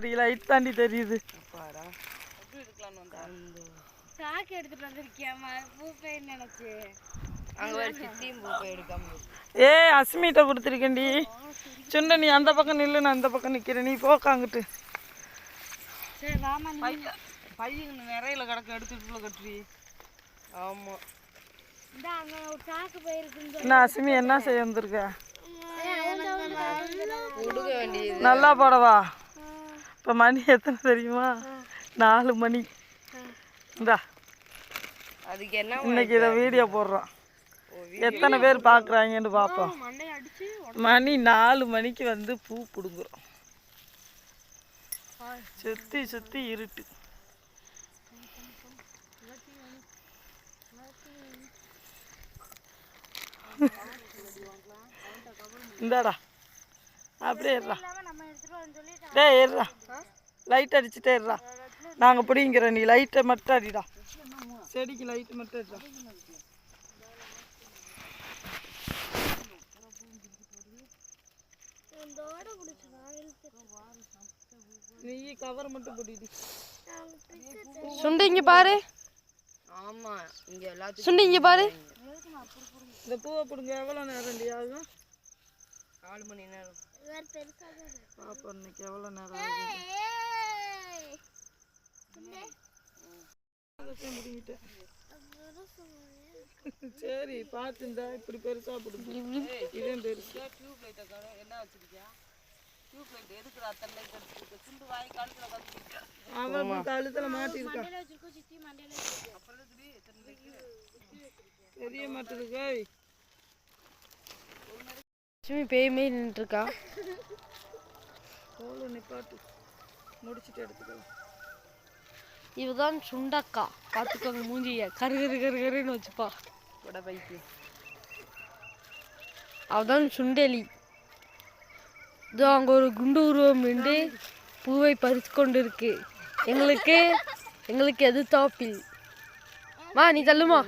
Light தாண்டி தெரியுது. சாக்கு எடுத்துட்டு வந்திருக்கியாமா பூ பெயின். ஏ அஸ்மிட்ட கொடுத்துருக்கேன்டி. சுண்ட நீ அந்த பக்கம் நில்லு நான் அந்த பக்கம் நிக்கிறேன். நீ வாமா நீ பையன் நிறையில கிடக்க எடுத்துட்டு கட்டுறி. ஆமா. இந்த அங்க ஒரு சாக்கு போயிருக்குன்னு என்ன அஸ்மி என்ன செய்ய வந்திருக்க? நல்லா போடவா? இப்போ மணி எத்தனை தெரியுமா? நாலு மணி. இந்தா. அதுக்கு என்ன இன்னைக்கு இதை வீடியோ போடுறோம். எத்தனை பேர் பார்க்குறாங்கன்னு பார்ப்போம் மணி நாலு மணிக்கு வந்து பூ பிடுங்குறோம். சுற்றி சுற்றி இருட்டு. இந்தாடா. அப்படியே டேய் இருடா லைட் அடிச்சுட்டே இருடா நாங்கள் பிடிங்கிறோம் நீ லைட்டை மட்டும் அடிடா. செடிக்கு லைட்டு மட்டும் அடிடா. நீ கவர் மட்டும் பிடிடி சுண்டு இங்க பாரு. ஆமா இங்க எல்லாத்துக்கும் சுண்டு இங்க பாரு. இந்த பூவை பிடுங்க எவ்வளோ நேரம் ஆகும்? நாலு மணி நேரம். பாப்பா இன்னைக்கு எவ்வளோ நேரம் சரி பார்த்துந்தா இப்படி பெருசா பிடிக்கும். இதே பெருசு. டியூப் லைட் என்ன வச்சிருக்கியா? டியூப் லைட் எதுக்குற அத்தனை லைட் வச்சிருக்க சுண்டு வாங்கி கழுத்துல கழுத்து அவன் கழுத்துல மாட்டிருக்கா தெரிய மாட்டேது கோய் லட்சுமி பேய் மாரி நின்றுருக்கா? கோலு நிப்பாட்டு முடிச்சிட்டு எடுத்துக்கலாம். இவதான் சுண்டக்கா. பார்த்துக்கோங்க மூஞ்சிய. கரு கரு கரு கருன்னு வச்சுப்பா. கூட பைக்கு. அவதான் சுண்டெலி. இதோ அங்க ஒரு குண்டு உருவம் நின்று பூவை பறித்து கொண்டு இருக்கு எங்களுக்கு எங்களுக்கு எது தாப்பில்? மா நீ தள்ளுமா?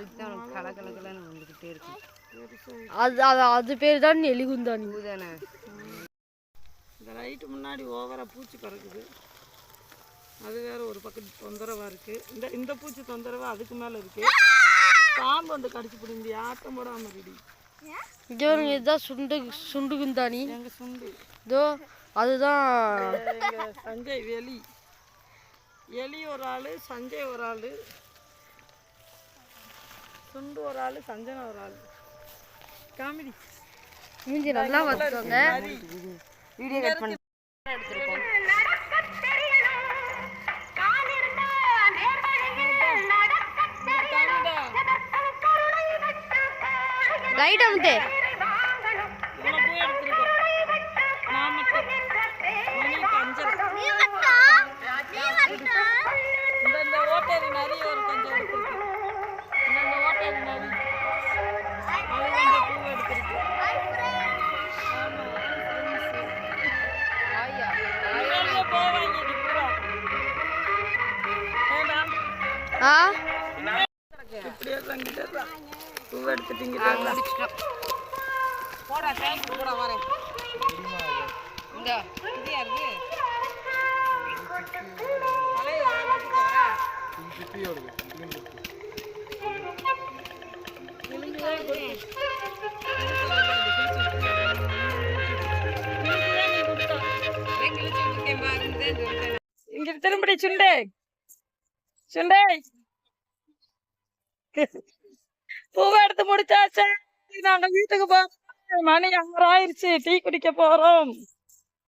அது அது அது பேர் தான் எலிகுந்தானி இந்த லைட்டு முன்னாடி ஓவரா பூச்சி பறக்குது. அது வேற ஒரு பக்கம் தொந்தரவா இருக்கு. இந்த இந்த பூச்சி தொந்தரவு அதுக்கு மேல இருக்கு. பாம்பு வந்து கடிச்சு பிடிந்தி ஆட்டம் போடாம ரெடி இங்கே வருங்க இதுதான் சுண்டு சுண்டு குந்தானி எங்க சுண்டு? இதோ அதுதான். சஞ்சய் வெளி. எலி ஒரு ஆளு சஞ்சய் ஒரு ஆளு. சுண்டு ஒரு ஆளு சஞ்சனா ஒரு ஆளு. காமெடி. மூஞ்சி நல்லா வச்சுக்கோங்க. வீடியோ கட் பண்ணி லைட் அமுத்து எடுத்துருக்கோம். இந்த ஓட்டேரி ஒரு கொஞ்சம் இந்த ஓட்டேரி நரி ஆ? இப்படியே தங்கிட்டு பூ எடுத்துட்டீங்க போடா வரேன் இந்த இது யாருக்கு இங்க திரும்படி சுண்டே. சுண்டே பூவை எடுத்து முடிச்சாச்சு. நாங்க வீட்டுக்கு போறோம். மணி ஆறு ஆயிருச்சு டீ குடிக்க போறோம்.